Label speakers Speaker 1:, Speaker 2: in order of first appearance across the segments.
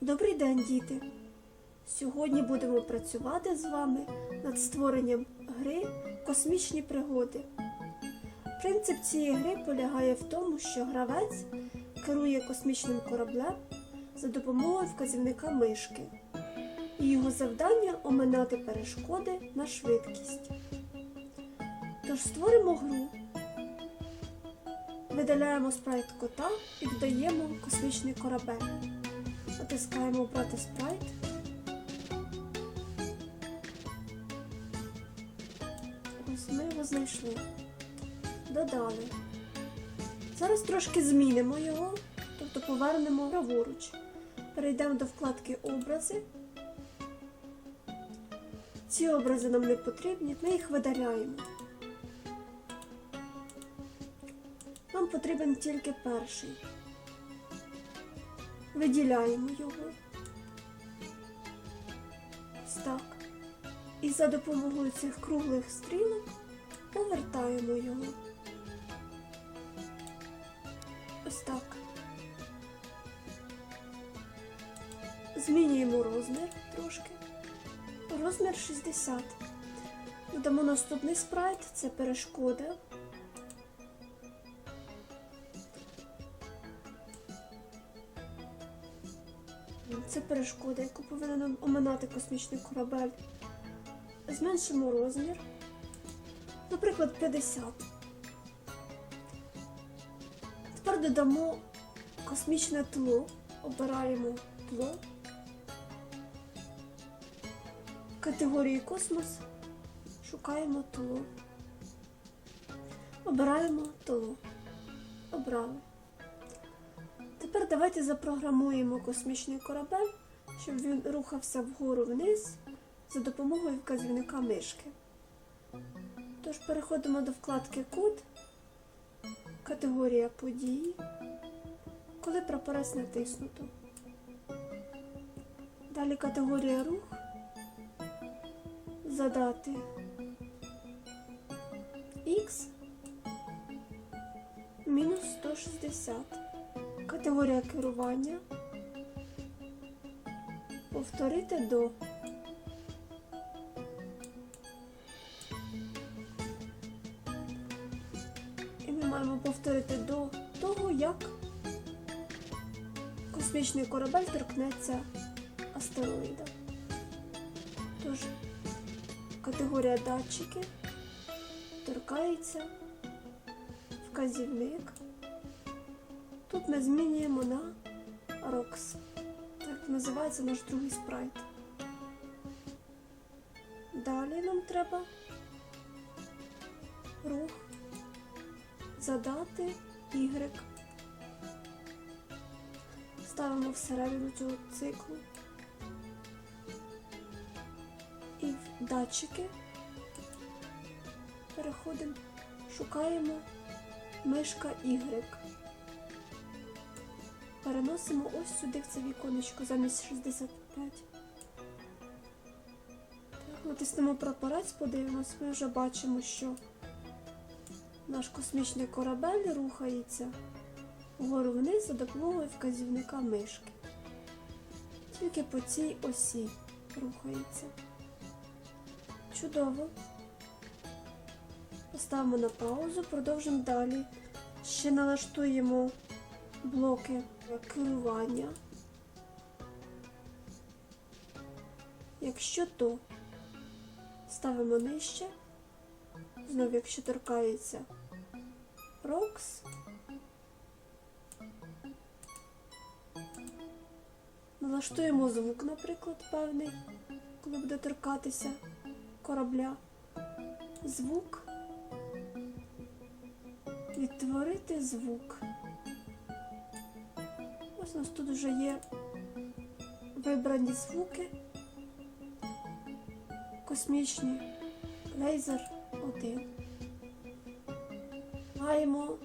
Speaker 1: Добрий день, діти! Сьогодні будемо працювати з вами над створенням гри Космічні пригоди. Принцип цієї гри полягає в тому, що гравець керує космічним кораблем за допомогою вказівника мишки. І його завдання оминати перешкоди на швидкість. Тож створимо гру. Видаляємо спрайт кота і додаємо космічний корабель. Натискаємо обрати спрайт. Ось ми його знайшли. Додали. Зараз трошки змінимо його, тобто повернемо праворуч. Перейдемо до вкладки Образи. Ці образи нам не потрібні, ми їх видаляємо. Нам потрібен тільки перший виділяємо його. Ось так. І за допомогою цих круглих стрілок повертаємо його. Ось так. Змінюємо розмір трошки. Розмір 60. Додамо наступний спрайт, це перешкода. Це перешкода, яку повинен оминати космічний корабель. Зменшимо розмір, наприклад, 50. Тепер додамо космічне тло, обираємо тло. Категорії космос шукаємо тло. Обираємо тло. Обрали. Тепер давайте запрограмуємо космічний корабель, щоб він рухався вгору вниз за допомогою вказівника мишки. Тож переходимо до вкладки Код, категорія події, коли прапорець натиснуто. Далі категорія рух, задати X мінус 160. Категорія керування. Повторити до. І ми маємо повторити до того, як космічний корабель торкнеться астероїда. Тож, категорія датчики торкається вказівник. Тут ми змінюємо на ROX. Так називається наш другий спрайт. Далі нам треба рух задати Y. Ставимо всередину цього циклу. Датчики переходимо, шукаємо мишка Y переносимо ось сюди в це віконечко замість 65. Так, натиснемо прапорець, подивимось, ми вже бачимо, що наш космічний корабель рухається вгору вниз за допомогою вказівника мишки. Тільки по цій осі рухається. Чудово. Поставимо на паузу, продовжимо далі. Ще налаштуємо блоки керування. Якщо то ставимо нижче, знову якщо торкається ROX, налаштуємо звук, наприклад, певний, коли буде торкатися корабля. Звук. Відтворити звук. Ось у нас тут вже є вибрані звуки, космічні, лейзер 1. Маємо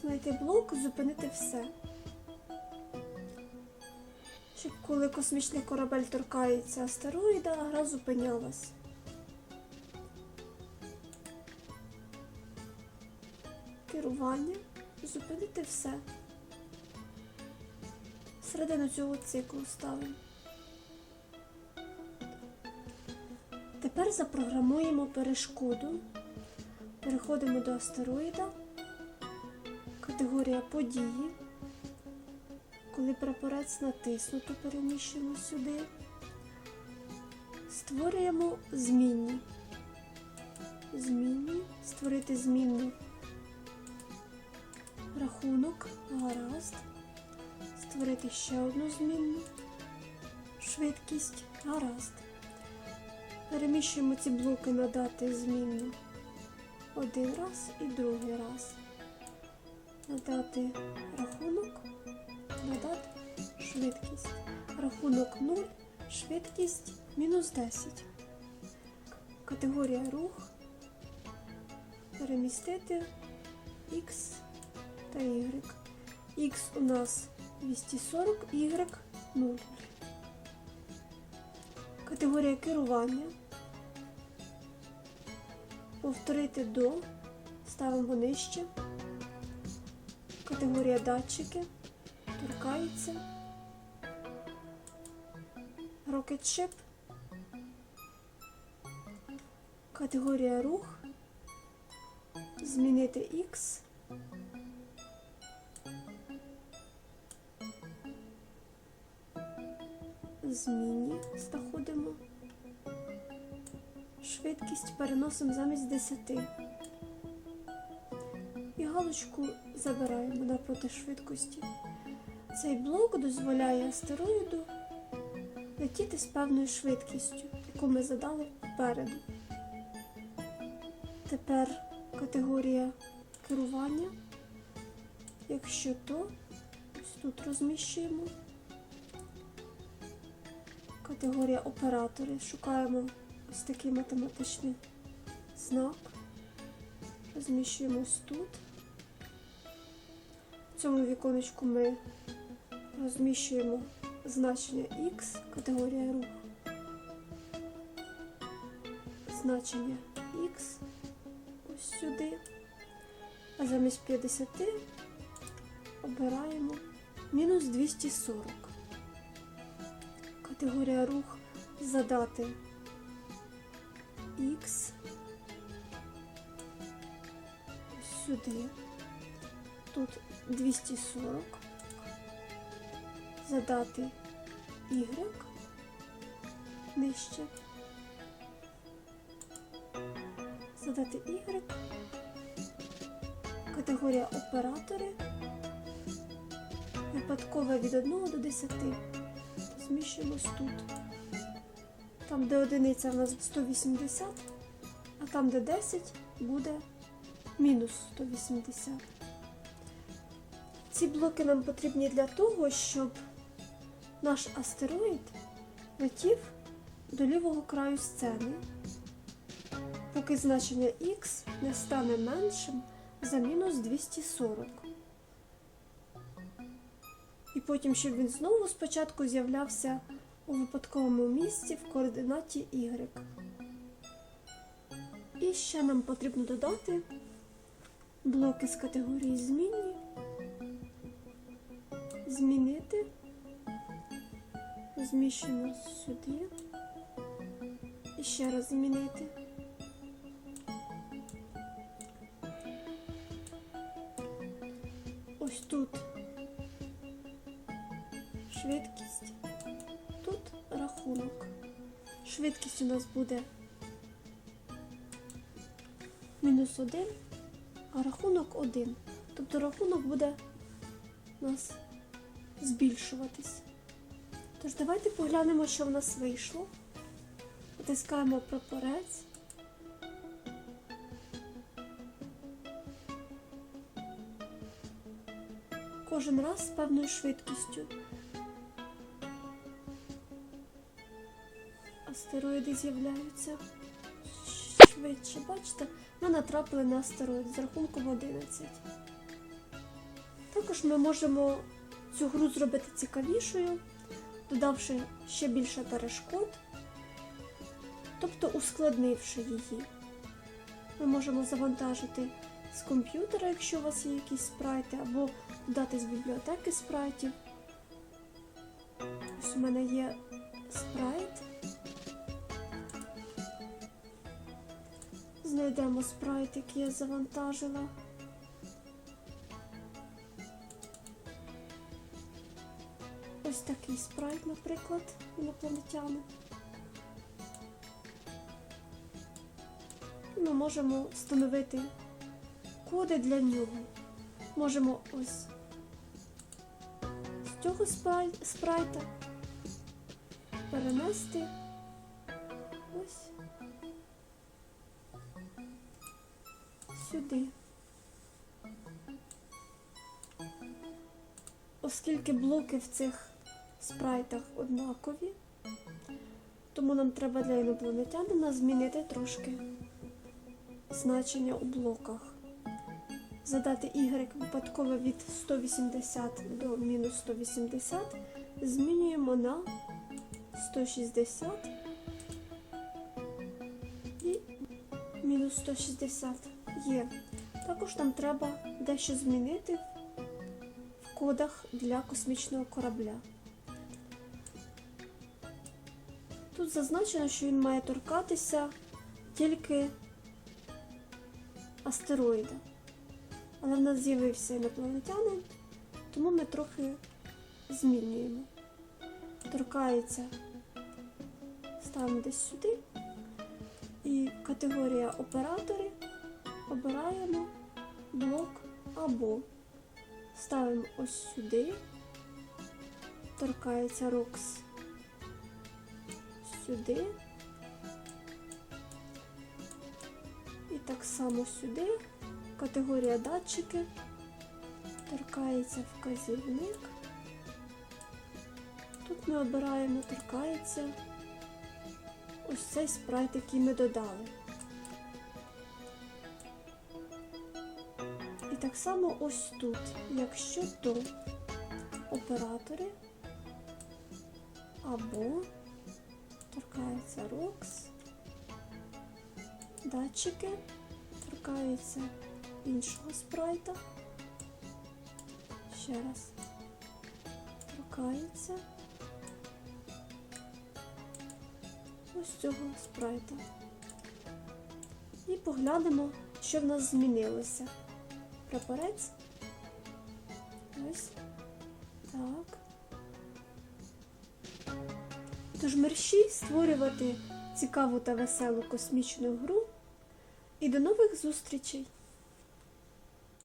Speaker 1: знайти блок, зупинити все. щоб коли космічний корабель торкається астероїда, гра зупинялась. Керування зупинити все. Середину цього циклу ставимо. Тепер запрограмуємо перешкоду. Переходимо до астероїда. Категорія події. Коли прапорець натиснуто, переміщуємо сюди. Створюємо змінні. Змінні. Створити змінну. Рахунок. Гаразд. Створити ще одну змінну. Швидкість. Гаразд. Переміщуємо ці блоки на дати змінну один раз і другий раз. Надати рахунок, надати швидкість. Рахунок 0, швидкість мінус 10. Категорія рух. Перемістити X та Y. X у нас 240, Y 0. Категорія керування. Повторити до. Ставимо нижче. Категорія датчики. Торкається. Ship. Категорія рух. Змінити X. Змінні знаходимо. Швидкість переносимо замість 10. І галочку забираємо напроти швидкості. Цей блок дозволяє астероїду летіти з певною швидкістю, яку ми задали попереду. Тепер категорія керування. Якщо то, ось тут розміщуємо. Категорія оператори. Шукаємо ось такий математичний знак. Розміщуємо ось тут. В цьому віконечку ми розміщуємо значення X, категорія рух. Значення X ось сюди. А замість 50 обираємо мінус 240. Категорія рух задати X сюди. Тут 240. Задати Y нижче. Задати Y. Категорія оператори. Випадкове від 1 до 10. Зміщуємось тут. Там, де одиниця в нас 180, а там, де 10, буде мінус 180. Ці блоки нам потрібні для того, щоб наш астероїд летів до лівого краю сцени, поки значення Х не стане меншим за мінус 240. І потім, щоб він знову спочатку з'являвся у випадковому місці в координаті Y. І ще нам потрібно додати блоки з категорії змінні, змінити, зміщено сюди, і ще раз змінити. Ось тут Швидкість у нас буде мінус 1, а рахунок 1. Тобто рахунок буде у нас збільшуватись. Тож давайте поглянемо, що в нас вийшло. Натискаємо прапорець. Кожен раз з певною швидкістю. Астероїди з'являються швидше. Бачите, ми натрапили на астероїд з рахунком 11. Також ми можемо цю гру зробити цікавішою, додавши ще більше перешкод, тобто ускладнивши її. Ми можемо завантажити з комп'ютера, якщо у вас є якісь спрайти, або додати з бібліотеки спрайтів. Ось у мене є спрайт. Знайдемо спрайт, який я завантажила. Ось такий спрайт, наприклад, інопланетяни. Ми можемо встановити коди для нього. Можемо ось з цього спрай- спрайта перенести сюди. Оскільки блоки в цих спрайтах однакові, тому нам треба для інопланетянина змінити трошки значення у блоках. Задати y випадково від 180 до мінус 180, змінюємо на 160 і мінус 160 є. Також нам треба дещо змінити в кодах для космічного корабля. Тут зазначено, що він має торкатися тільки астероїда. Але в нас з'явився інопланетянин, тому ми трохи змінюємо. Торкається, ставимо десь сюди. І категорія оператори обираємо блок або ставимо ось сюди, торкається ROX сюди. І так само сюди. Категорія датчики. Торкається вказівник. Тут ми обираємо торкається ось цей спрайт, який ми додали. І так само ось тут, якщо то оператори або торкається ROX, датчики, торкається іншого спрайта. Ще раз торкається ось цього спрайта. І поглянемо, що в нас змінилося. Прапорець. Ось. Так. Тож мерщій створювати цікаву та веселу космічну гру. І до нових зустрічей!